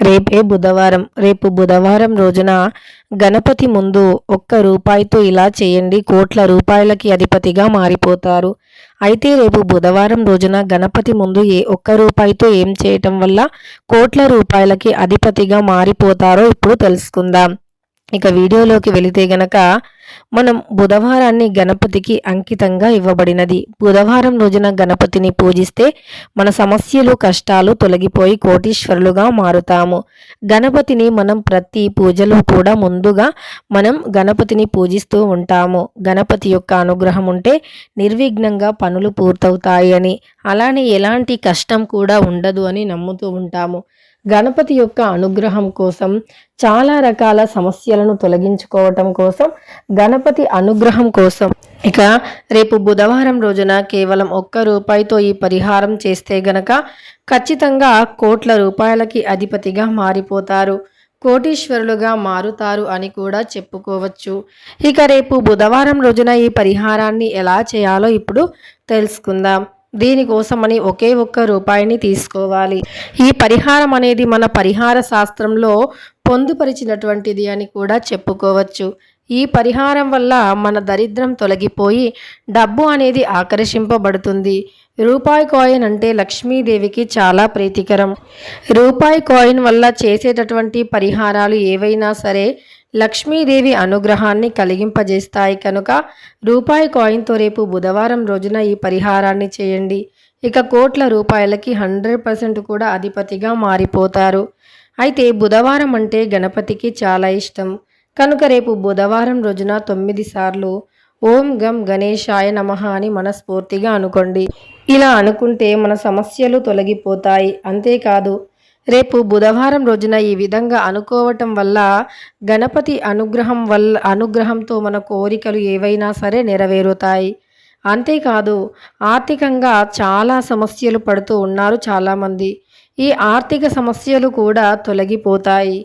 రేపే బుధవారం. రేపు బుధవారం రోజున గణపతి ముందు ఒక్క రూపాయితో ఇలా చేయండి. కోట్ల రూపాయలకి అధిపతిగా మారిపోతారు. అయితే రేపు బుధవారం రోజున గణపతి ముందు ఏ ఒక్క రూపాయితో ఏం చేయటం వల్ల కోట్ల రూపాయలకి అధిపతిగా మారిపోతారో ఇప్పుడు తెలుసుకుందాం. ఇక వీడియోలోకి వెళితే గనక మనం బుధవారాన్ని గణపతికి అంకితంగా ఇవ్వబడినది. బుధవారం రోజున గణపతిని పూజిస్తే మన సమస్యలు కష్టాలు తొలగిపోయి కోటీశ్వరులుగా మారుతాము. గణపతిని మనం ప్రతి పూజలో కూడా ముందుగా మనం గణపతిని పూజిస్తూ ఉంటాము. గణపతి యొక్క అనుగ్రహం ఉంటే నిర్విఘ్నంగా పనులు పూర్తవుతాయి అని అలానే ఎలాంటి కష్టం కూడా ఉండదు అని నమ్ముతూ ఉంటాము. గణపతి యొక్క అనుగ్రహం కోసం చాలా రకాల సమస్యలను తొలగించుకోవటం కోసం గణపతి అనుగ్రహం కోసం. ఇక రేపు బుధవారం రోజున కేవలం ఒక్క రూపాయితో ఈ పరిహారం చేస్తే గనక ఖచ్చితంగా కోట్ల రూపాయలకి అధిపతిగా మారిపోతారు. కోటీశ్వరులుగా మారుతారు అని కూడా చెప్పుకోవచ్చు. ఇక రేపు బుధవారం రోజున ఈ పరిహారాన్ని ఎలా చేయాలో ఇప్పుడు తెలుసుకుందాం. దీనికోసమని ఒకే ఒక్క రూపాయిని తీసుకోవాలి. ఈ పరిహారం అనేది మన పరిహార శాస్త్రంలో పొందుపరిచినటువంటిది అని కూడా చెప్పుకోవచ్చు. ఈ పరిహారం వల్ల మన దరిద్రం తొలగిపోయి డబ్బు అనేది ఆకర్షింపబడుతుంది. రూపాయి కాయిన్ అంటే లక్ష్మీదేవికి చాలా ప్రీతికరం. రూపాయి కాయిన్ వల్ల చేసేటటువంటి పరిహారాలు ఏవైనా సరే లక్ష్మీదేవి అనుగ్రహాన్ని కలిగింపజేస్తాయి కనుక రూపాయి కాయిన్తో రేపు బుధవారం రోజున ఈ పరిహారాన్ని చేయండి. ఇక కోట్ల రూపాయలకి హండ్రెడ్ పర్సెంట్ కూడా అధిపతిగా మారిపోతారు. అయితే బుధవారం అంటే గణపతికి చాలా ఇష్టం. కనుక రేపు బుధవారం రోజున తొమ్మిది సార్లు ఓం గం గణేశాయ నమ అని మనస్ఫూర్తిగా అనుకోండి. ఇలా అనుకుంటే మన సమస్యలు తొలగిపోతాయి. అంతేకాదు రేపు బుధవారం రోజున ఈ విధంగా అనుకోవటం వల్ల గణపతి అనుగ్రహం వల్ల అనుగ్రహంతో మన కోరికలు ఏవైనా సరే నెరవేరుతాయి. అంతేకాదు ఆర్థికంగా చాలా సమస్యలు పడుతూ ఉన్నారు చాలామంది. ఈ ఆర్థిక సమస్యలు కూడా తొలగిపోతాయి.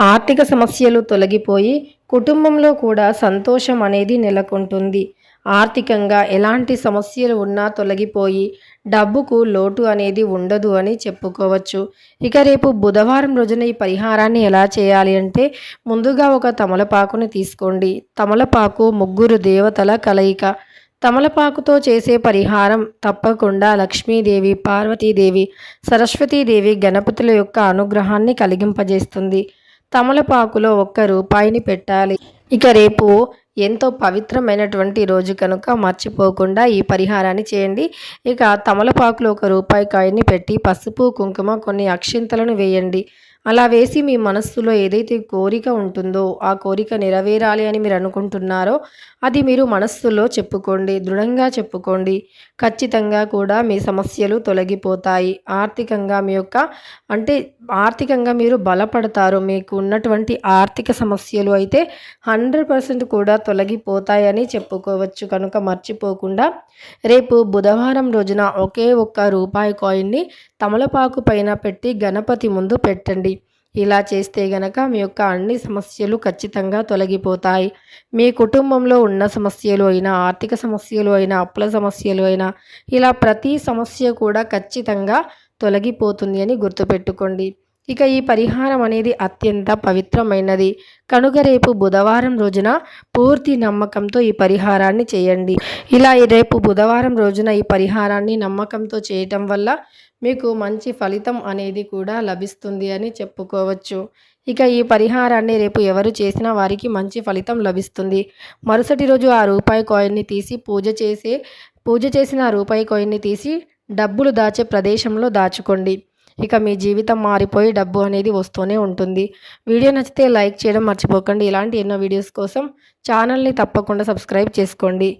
ఆర్థిక సమస్యలు తొలగిపోయి కుటుంబంలో కూడా సంతోషం అనేది నెలకొంటుంది. ఆర్థికంగా ఎలాంటి సమస్యలు ఉన్నా తొలగిపోయి డబ్బుకు లోటు అనేది ఉండదు అని చెప్పుకోవచ్చు. ఇక రేపు బుధవారం రోజున ఈ పరిహారాన్ని ఎలా చేయాలి అంటే ముందుగా ఒక తమలపాకుని తీసుకోండి. తమలపాకు ముగ్గురు దేవతల కలయిక. తమలపాకుతో చేసే పరిహారం తప్పకుండా లక్ష్మీదేవి పార్వతీదేవి సరస్వతీదేవి గణపతుల యొక్క అనుగ్రహాన్ని కలిగింపజేస్తుంది. తమలపాకులో ఒక్క రూపాయిని పెట్టాలి. ఇక రేపు ఎంతో పవిత్రమైనటువంటి రోజు కనుక మర్చిపోకుండా ఈ పరిహారాన్ని చేయండి. ఇక తమలపాకులో ఒక రూపాయి కాయని పెట్టి పసుపు కుంకుమ కొన్ని అక్షింతలను వేయండి. అలా వేసి మీ మనస్సులో ఏదైతే కోరిక ఉంటుందో ఆ కోరిక నెరవేరాలి అని మీరు అనుకుంటున్నారో అది మీరు మనస్సులో చెప్పుకోండి దృఢంగా చెప్పుకోండి. ఖచ్చితంగా కూడా మీ సమస్యలు తొలగిపోతాయి. ఆర్థికంగా మీ యొక్క అంటే ఆర్థికంగా మీరు బలపడతారు. మీకు ఉన్నటువంటి ఆర్థిక సమస్యలు అయితే హండ్రెడ్ పర్సెంట్ కూడా తొలగిపోతాయని చెప్పుకోవచ్చు. కనుక మర్చిపోకుండా రేపు బుధవారం రోజున ఒకే ఒక్క రూపాయి కాయిన్ని తమలపాకు పైన పెట్టి గణపతి ముందు పెట్టండి. ఇలా చేస్తే గనక మీ యొక్క అన్ని సమస్యలు ఖచ్చితంగా తొలగిపోతాయి. మీ కుటుంబంలో ఉన్న సమస్యలు అయినా ఆర్థిక సమస్యలు అయినా అప్పుల సమస్యలు అయినా ఇలా ప్రతి సమస్య కూడా ఖచ్చితంగా తొలగిపోతుంది అని గుర్తుపెట్టుకోండి. ఇక ఈ పరిహారం అనేది అత్యంత పవిత్రమైనది. కనుక రేపు బుధవారం రోజున పూర్తి నమ్మకంతో ఈ పరిహారాన్ని చేయండి. ఇలా రేపు బుధవారం రోజున ఈ పరిహారాన్ని నమ్మకంతో చేయటం వల్ల మీకు మంచి ఫలితం అనేది కూడా లభిస్తుంది అని చెప్పుకోవచ్చు. ఇక ఈ పరిహారాన్ని రేపు ఎవరు చేసినా వారికి మంచి ఫలితం లభిస్తుంది. మరుసటి రోజు ఆ రూపాయి కాయిన్ని తీసి పూజ చేసే పూజ చేసిన ఆ రూపాయి కాయిన్ని తీసి డబ్బులు దాచే ప్రదేశంలో దాచుకోండి. ఇక మీ జీవితం మారిపోయి డబ్బు అనేది వస్తూనే ఉంటుంది. వీడియో నచ్చితే లైక్ చేయడం మర్చిపోకండి. ఇలాంటి ఎన్నో వీడియోస్ కోసం ఛానల్ని తప్పకుండా సబ్స్క్రైబ్ చేసుకోండి.